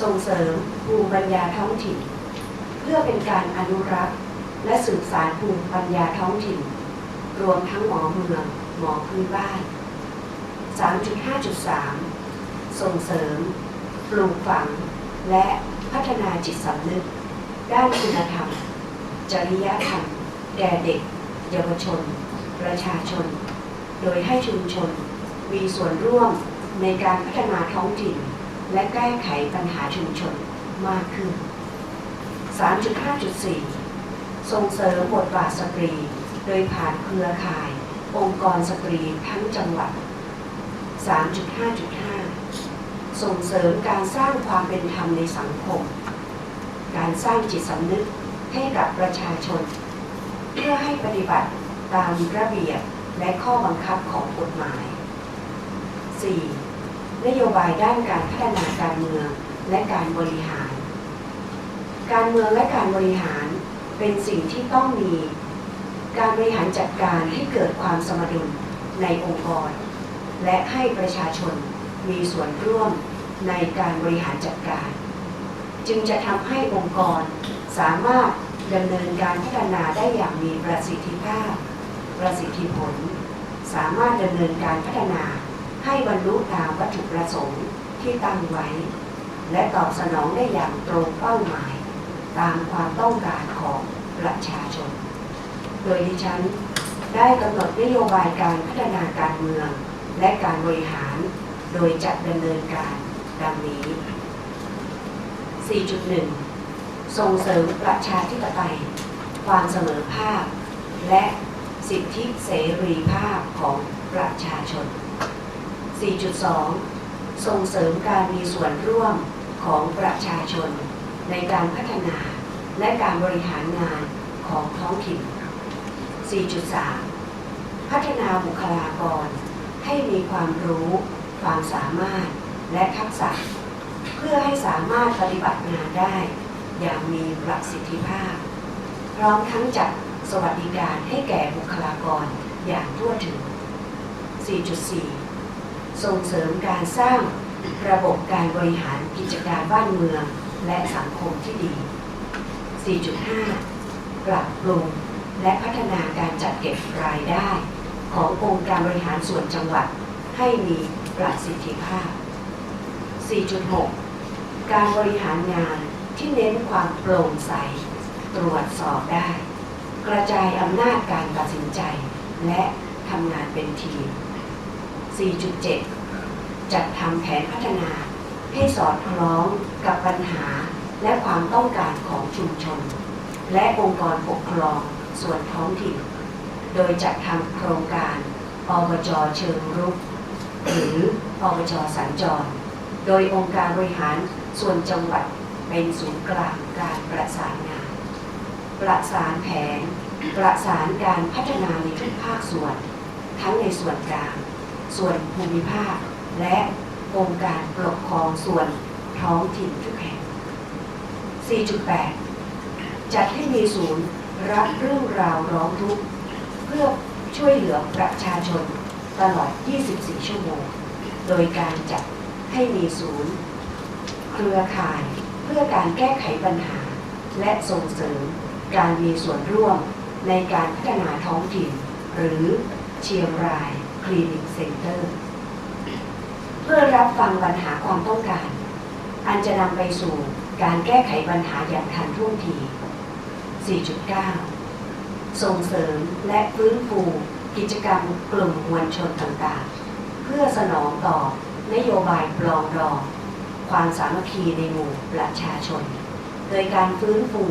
ส่งเสริมภูมิปัญญาท้องถิ่น เพื่อเป็นการอนุรักษ์ และสืบสานภูมิปัญญาท้องถิ่น รวมทั้งหมอเมือง หมอพื้นบ้าน 3.5.3 ส่งเสริม ปลูกฝัง และพัฒนาจิตสำนึก ด้านคุณธรรม จริยธรรมแก่เด็ก เยาวชน ประชาชน โดยให้ชุมชน มีส่วนร่วมในการพัฒนาท้องถิ่น และแก้ไขปัญหาชุมชนมากขึ้น 3.5.4 ส่งเสริมบทบาทสตรี โดยผ่านเครือข่าย องค์กรสตรีทั้งจังหวัด 3.5.5 ส่งเสริมการสร้างความเป็นธรรมในสังคม การสร้างจิตสำนึกให้กับประชาชน เพื่อให้ปฏิบัติตามระเบียบและข้อบังคับของกฎหมาย 4. นโยบายด้านการพัฒนาการเมืองและการบริหาร การเมืองและการบริหารเป็นสิ่งที่ต้องมี การบริหารจัดการให้เกิดความสมดุลในองค์กร และให้ประชาชนมีส่วนร่วมในการบริหารจัดการ จึงจะทำให้องค์กรสามารถดำเนินการพัฒนาได้อย่างมีประสิทธิภาพ ประสิทธิผล สามารถดำเนินการพัฒนา ให้บรรลุตามวัตถุประสงค์ที่ตั้งไว้ และตอบสนองได้อย่างตรงเป้าหมาย ตามความต้องการของประชาชน โดยดิฉันได้กำหนดนโยบายการพัฒนาการเมือง และการบริหาร โดยจัดดำเนินการดังนี้ 4.1 ส่งเสริมประชาธิปไตย ความเสมอภาค และสิทธิเสรีภาพของประชาชน 4.2 ส่งเสริมการมีส่วนร่วมของประชาชน ในการพัฒนาและการบริหารงานของท้องถิ่น 4.3 พัฒนาบุคลากร ให้มีความรู้ ความสามารถและทักษะ เพื่อให้สามารถปฏิบัติงานได้ อย่างมีประสิทธิภาพ พร้อมทั้งจัดสวัสดิการให้แก่บุคลากรอย่างทั่วถึง 4.4 ส่งเสริมการสร้างระบบการบริหารกิจการบ้านเมืองและสังคมที่ดี 4.5 ปรับปรุงและพัฒนาการจัดเก็บรายได้ ขององค์การบริหารส่วนจังหวัดให้มีประสิทธิภาพ 4.6 การบริหารงานที่เน้นความโปร่งใส ตรวจสอบได้ กระจายอำนาจการตัดสินใจ และทำงานเป็นทีม 4.7 จัดทำแผนพัฒนา ให้สอดคล้องกับปัญหาและความต้องการของชุมชน และองค์กรปกครองส่วนท้องถิ่น โดยจัดทำโครงการอบจเชิงรุก หรืออบจสัญจร โดยองค์การบริหารส่วนจังหวัดเป็นศูนย์กลางการประสานงาน ประสานแผน ประสานการพัฒนาในทุกภาคส่วน ทั้งในส่วนกลาง ส่วนภูมิภาค และองค์การปกครองส่วนท้องถิ่นทุกแห่ง 4.8 จัดให้มีศูนย์รับเรื่องราวร้องทุกข์เพื่อช่วยเหลือประชาชนตลอด 24 ชั่วโมง โดยการจัดให้มีศูนย์ เครือข่ายเพื่อการแก้ไขปัญหา และส่งเสริมการมีส่วนร่วมในการพัฒนาท้องถิ่น หรือเชียงราย คลินิกเซ็นเตอร์ เพื่อรับฟังปัญหาความต้องการ อันจะนำไปสู่การแก้ไขปัญหาอย่างทันท่วงที 4.9 ส่งเสริมและฟื้นฟูกิจกรรมกลุ่มมวลชนต่างๆ เพื่อสนองต่อนโยบายปลองดอง ความสามัคคีในหมู่ประชาชน โดยการฟื้นฟู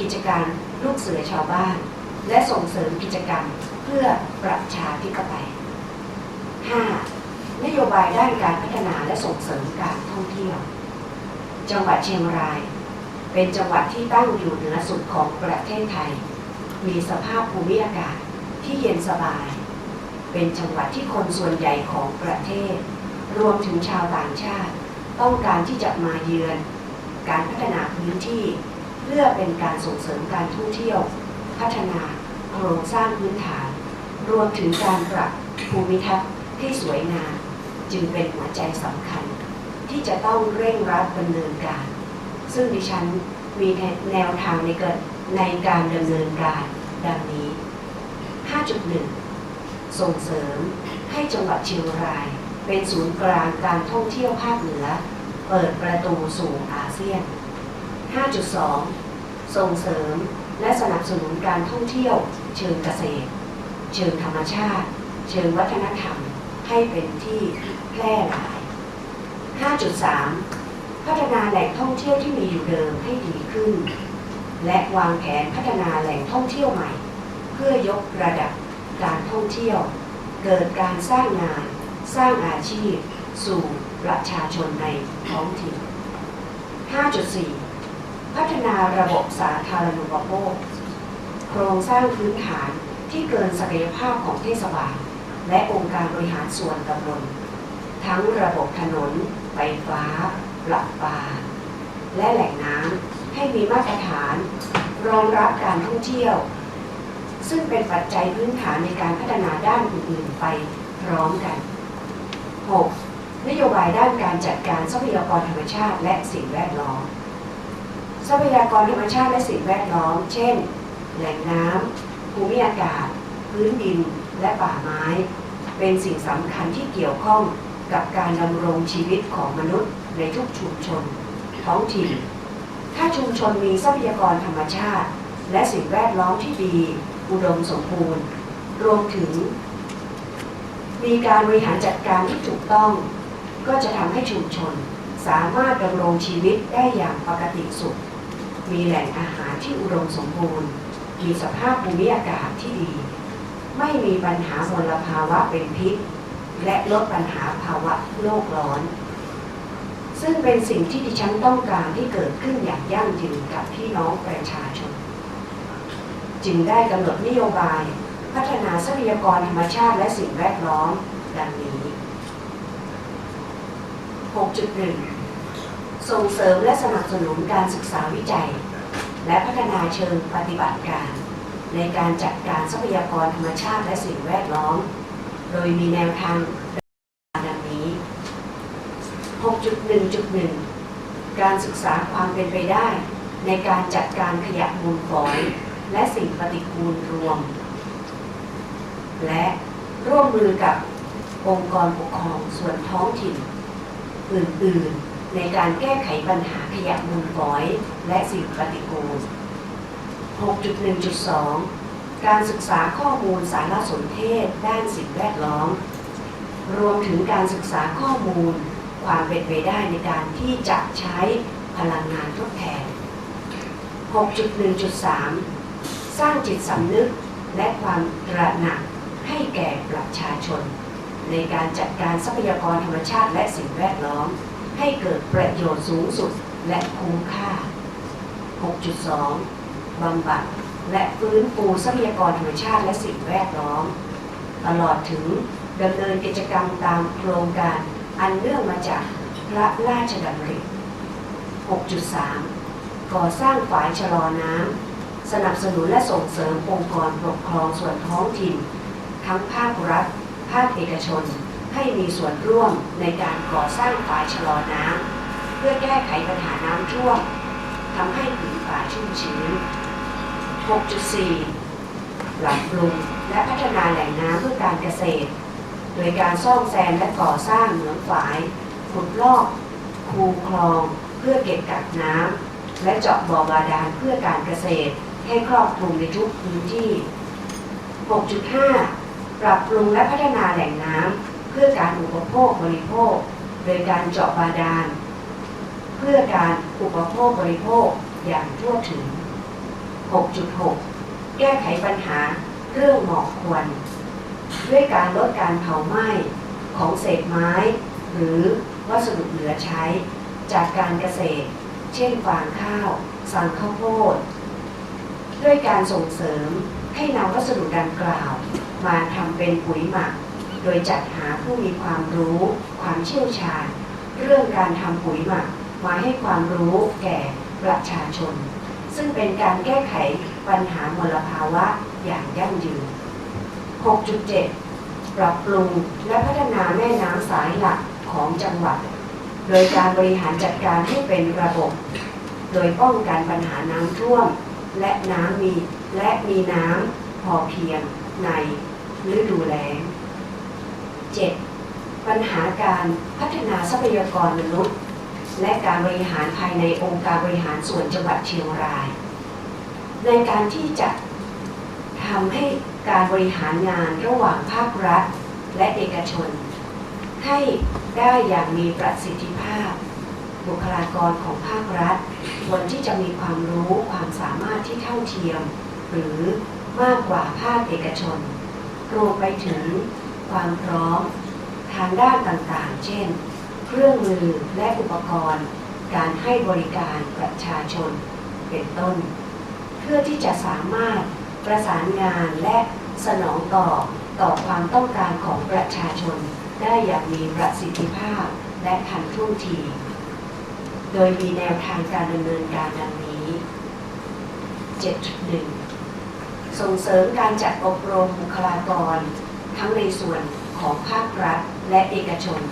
กิจการลูกเสือชาวบ้าน และส่งเสริมกิจกรรมเพื่อประชาธิปไตย 5. นโยบายด้านการพัฒนาและส่งเสริมการท่องเที่ยว จังหวัดเชียงราย เป็นจังหวัดที่ตั้งอยู่เหนือสุดของประเทศไทย มีสภาพภูมิอากาศที่เย็นสบาย เป็นจังหวัดที่คนส่วนใหญ่ของประเทศ รวมถึงชาวต่างชาติ ต้องการที่จะมาเยือน การพัฒนาพื้นที่ เพื่อเป็นการส่งเสริมการท่องเที่ยว พัฒนาโครงสร้างพื้นฐาน รวมถึงการปรับภูมิทัศน์ ที่สวยงามจึงเป็นหัวใจสำคัญ ที่จะต้องเร่งรัดดำเนินการ ซึ่งดิฉันมีแนวทางในเกิดในการดำเนินการดังนี้ 5.1 ส่งเสริมให้จังหวัดเชียงราย เป็นศูนย์กลางการท่องเที่ยวภาคเหนือ เปิดประตูสู่อาเซียน 5.2 ส่งเสริมและสนับสนุนการท่องเที่ยว เชิงเกษตร เชิงธรรมชาติ เชิงวัฒนธรรม ให้เป็นที่แพร่หลาย 5.3 พัฒนาแหล่งท่องเที่ยวที่มีอยู่เดิมให้ดีขึ้น และวางแผนพัฒนาแหล่งท่องเที่ยวใหม่ เพื่อยกระดับการท่องเที่ยว เกิดการสร้างงาน สร้างอาชีพ สู่ประชาชนในท้องถิ่น 5.4 พัฒนาระบบสาธารณูปโภค โครงสร้างพื้นฐานที่เกินศักยภาพของเทศบาล และองค์การบริหารส่วนตำบลทั้งระบบถนน ไฟฟ้าประปา และแหล่งน้ำให้มีมาตรฐาน รองรับการท่องเที่ยว ซึ่งเป็นปัจจัยพื้นฐานในการพัฒนาด้านอื่นๆไปพร้อมกัน 6. นโยบายด้านการจัดการทรัพยากรธรรมชาติและสิ่งแวดล้อม ทรัพยากรธรรมชาติและสิ่งแวดล้อม เช่น แหล่งน้ำภูมิอากาศ พื้นดินและป่าไม้ เป็นสิ่งสำคัญที่เกี่ยวข้องกับการดำรงชีวิตของมนุษย์ในทุกชุมชน ท้องถิ่น ถ้าชุมชนมีทรัพยากรธรรมชาติ และสิ่งแวดล้อมที่ดี อุดมสมบูรณ์ รวมถึง มีการบริหารจัดการที่ถูกต้อง ก็จะทำให้ชุมชนสามารถดำรงชีวิตได้อย่างปกติสุข มีแหล่งอาหารที่อุดมสมบูรณ์ มีสภาพภูมิอากาศที่ดี ไม่มีปัญหามลภาวะเป็นพิษ และลดปัญหาภาวะโลกร้อน ซึ่งเป็นสิ่งที่ดิฉันต้องการที่เกิดขึ้นอย่างยั่งยืนกับพี่น้องประชาชน จึงได้กำหนดนโยบาย พัฒนาทรัพยากรธรรมชาติและสิ่งแวดล้อมดังนี้ 6.1 ส่งเสริมและสนับสนุนการศึกษาวิจัย และพัฒนาเชิงปฏิบัติการ ในการจัดการทรัพยากรธรรมชาติและสิ่งแวดล้อม โดยมีแนวทางดังนี้ 6.1.1 การศึกษาความเป็นไปได้ ในการจัดการขยะมูลฝอย และสิ่งปฏิกูลรวม และร่วมมือกับองค์กรปกครองส่วนท้องถิ่น อื่น ๆ ในการแก้ไขปัญหาขยะมูลฝอย และสิ่งปฏิกูล 6.1.2 การศึกษาข้อมูลสารสนเทศ ด้านสิ่งแวดล้อม รวมถึงการศึกษาข้อมูล ความเป็นไปได้ในการที่จะใช้พลังงานทดแทน 6.1.3 สร้างจิตสำนึกและความตระหนักให้แก่ประชาชน ในการจัดการทรัพยากรธรรมชาติและสิ่งแวดล้อม ให้เกิดประโยชน์สูงสุดและคุ้มค่า 6.2 บำบัด และฟื้นฟูทรัพยากรธรรมชาติและสิ่งแวดล้อม ตลอดถึงดำเนินกิจกรรมตามโครงการอันเนื่องมาจากพระราชดำริ 6.3 ก่อสร้างฝายชะลอน้ำ สนับสนุนและส่งเสริมองค์กรปกครองส่วนท้องถิ่น ทั้งภาครัฐ ภาคเอกชน ให้มีส่วนร่วมในการก่อสร้างฝายชะลอน้ำ เพื่อแก้ไขปัญหาน้ำท่วมทำให้ผืนป่าชุ่มชื้น 6.4ปรับปรุงและพัฒนาแหล่งน้ำเพื่อการเกษตร โดยการซ่อมแซมและก่อสร้างเหมืองฝาย ขุดลอกคูคลอง เพื่อเก็บกักน้ำและเจาะบ่อบาดาลเพื่อการเกษตร ให้ครอบคลุมในทุกพื้นที่ 6.5 ปรับปรุงและพัฒนาแหล่งน้ำเพื่อการอุปโภคบริโภค โดยการเจาะบาดาล เพื่อการอุปโภคบริโภคอย่างทั่วถึง 6.6 แก้ไขปัญหาเรื่องหมอกควันด้วยการลดการเผาไหม้ของเศษไม้ หรือวัสดุเหลือใช้ จากการเกษตร เช่นฟางข้าวสังข้าวโพดด้วยการส่งเสริมให้นำวัสดุดังกล่าว มาทำเป็นปุ๋ยหมัก โดยจัดหาผู้มีความรู้ ความเชี่ยวชาญ เรื่องการทำปุ๋ยหมักมาให้ความรู้แก่ประชาชน ซึ่งเป็นการแก้ไขปัญหามลภาวะอย่างยั่งยืน 6.7 ปรับปรุงและพัฒนาแม่น้ำสายหลักของจังหวัด โดยการบริหารจัดการให้เป็นระบบ โดยป้องกันปัญหาน้ำท่วม และน้ำมีและมีน้ำพอเพียงในฤดูแล้ง 7. ปัญหาการพัฒนาทรัพยากรมนุษย์ และการบริหารภายในองค์การบริหารส่วนจังหวัดเชียงราย ในการที่จะทำให้การบริหารงานระหว่างภาครัฐ และเอกชน ให้ได้อย่างมีประสิทธิภาพ บุคลากรของภาครัฐควรที่จะมีความรู้ความสามารถที่เท่าเทียม หรือมากกว่าภาคเอกชนรวมไปถึงความพร้อมทางด้านต่างๆ เช่น เครื่องมือและอุปกรณ์ การให้บริการประชาชน เป็นต้น เพื่อที่จะสามารถประสานงานและสนองตอบต่อความต้องการของประชาชน ได้อย่างมีประสิทธิภาพและทันท่วงที โดยมีแนวทางการดำเนินการดังนี้ 7.1 ส่งเสริมการจัดอบรมบุคลากร ทั้งในส่วนของภาครัฐและเอกชน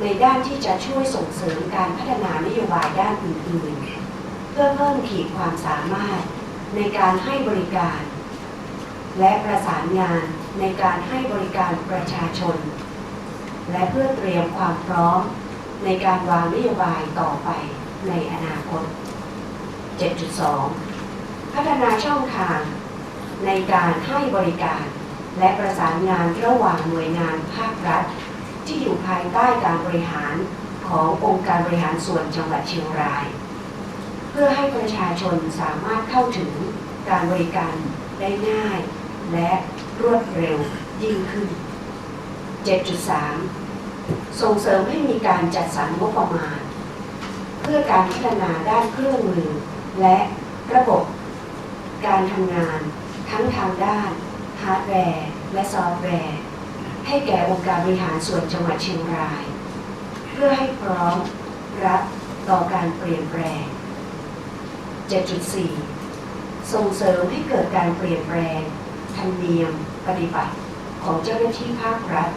ในด้านที่จะช่วยส่งเสริมการพัฒนานโยบายด้านอื่นๆ เพื่อเพิ่มขีดความสามารถในการให้บริการ และประสานงานในการให้บริการประชาชน และเพื่อเตรียมความพร้อมในการวางนโยบายต่อไปในอนาคต 7.2 พัฒนาช่องทางในการให้บริการ และประสานงานระหว่างหน่วยงานภาครัฐ ที่อยู่ภายใต้การบริหารขององค์การบริหารส่วนจังหวัดเชียงราย เพื่อให้ประชาชนสามารถเข้าถึงการบริการได้ง่าย และรวดเร็วยิ่งขึ้น 7.3 ส่งเสริมให้มีการจัดสรรงบประมาณ เพื่อการพัฒนาด้านเครื่องมือ และระบบ การทำงาน ทั้งทางด้านฮาร์ดแวร์และซอฟต์แวร์ ให้แก่องค์การบริหารส่วนจังหวัดเชียงราย เพื่อให้พร้อมรับต่อการเปลี่ยนแปลง 7.4 ส่งเสริมให้เกิดการเปลี่ยนแปลงธรรมเนียมปฏิบัติของเจ้าหน้าที่ภาครัฐ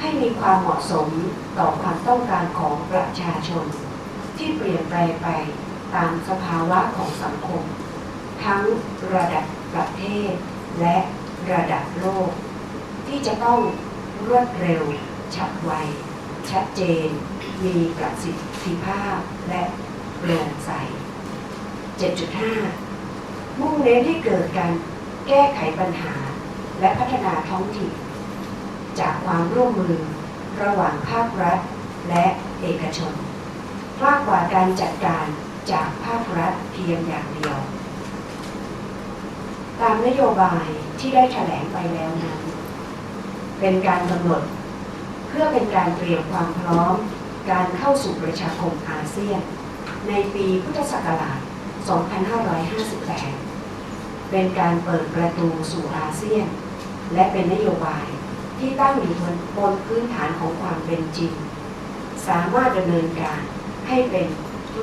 ให้มีความเหมาะสมต่อความต้องการของประชาชน ที่เปลี่ยนแปลงไปตามสภาวะของสังคม ทั้งระดับประเทศและระดับโลก ที่จะต้องรวดเร็ว ฉับไว ชัดเจน มีประสิทธิภาพและโปร่งใส 7.5 มุ่งเน้นให้เกิดการแก้ไขปัญหา และพัฒนาท้องถิ่น จากความร่วมมือระหว่างภาครัฐและเอกชนมากกว่าการจัดการจากภาครัฐเพียงอย่างเดียว ตามนโยบายที่ได้แถลงไปแล้วนั้น เป็นการกำหนด เพื่อเป็นการเตรียมความพร้อม การเข้าสู่ประชาคมอาเซียน ในปีพุทธศักราช 2558 เป็นการเปิดประตูสู่อาเซียน และเป็นนโยบายที่ตั้งอยู่บนบนพื้นฐานของความเป็นจริง สามารถดำเนินการให้เป็น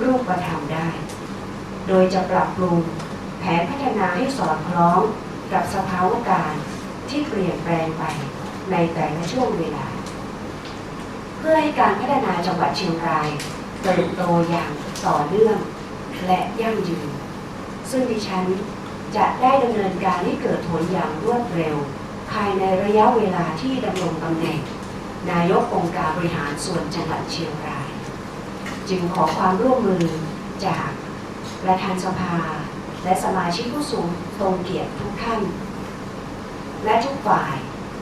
รูปธรรมได้ โดยจะปรับปรุงแผนพัฒนาให้สอดคล้องกับสภาวะการที่เปลี่ยนแปลงไป ในแต่ละช่วงเวลา เพื่อให้การพัฒนาจังหวัดเชียงรายเติบโตอย่างต่อเนื่องและยั่งยืน ซึ่งดิฉันจะได้ดำเนินการให้เกิดผลอย่างรวดเร็ว ภายในระยะเวลาที่ดำรงตำแหน่ง นายกองค์การบริหารส่วนจังหวัดเชียงราย จึงขอความร่วมมือจากประธานสภา และสมาชิกผู้สูงทรงเกียรติทุกท่าน และทุกฝ่าย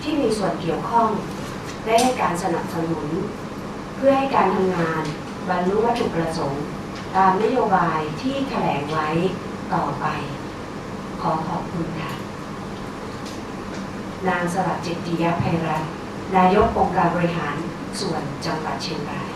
ที่มีส่วนเกี่ยวข้อง ได้ให้การสนับสนุน เพื่อให้การทำงานบรรลุวัตถุประสงค์ ตามนโยบายที่แถลงไว้ต่อไป ขอขอบคุณค่ะ นางสลับจิตติยภัยรัตน์นายกองค์การบริหารส่วนจังหวัดเชียงราย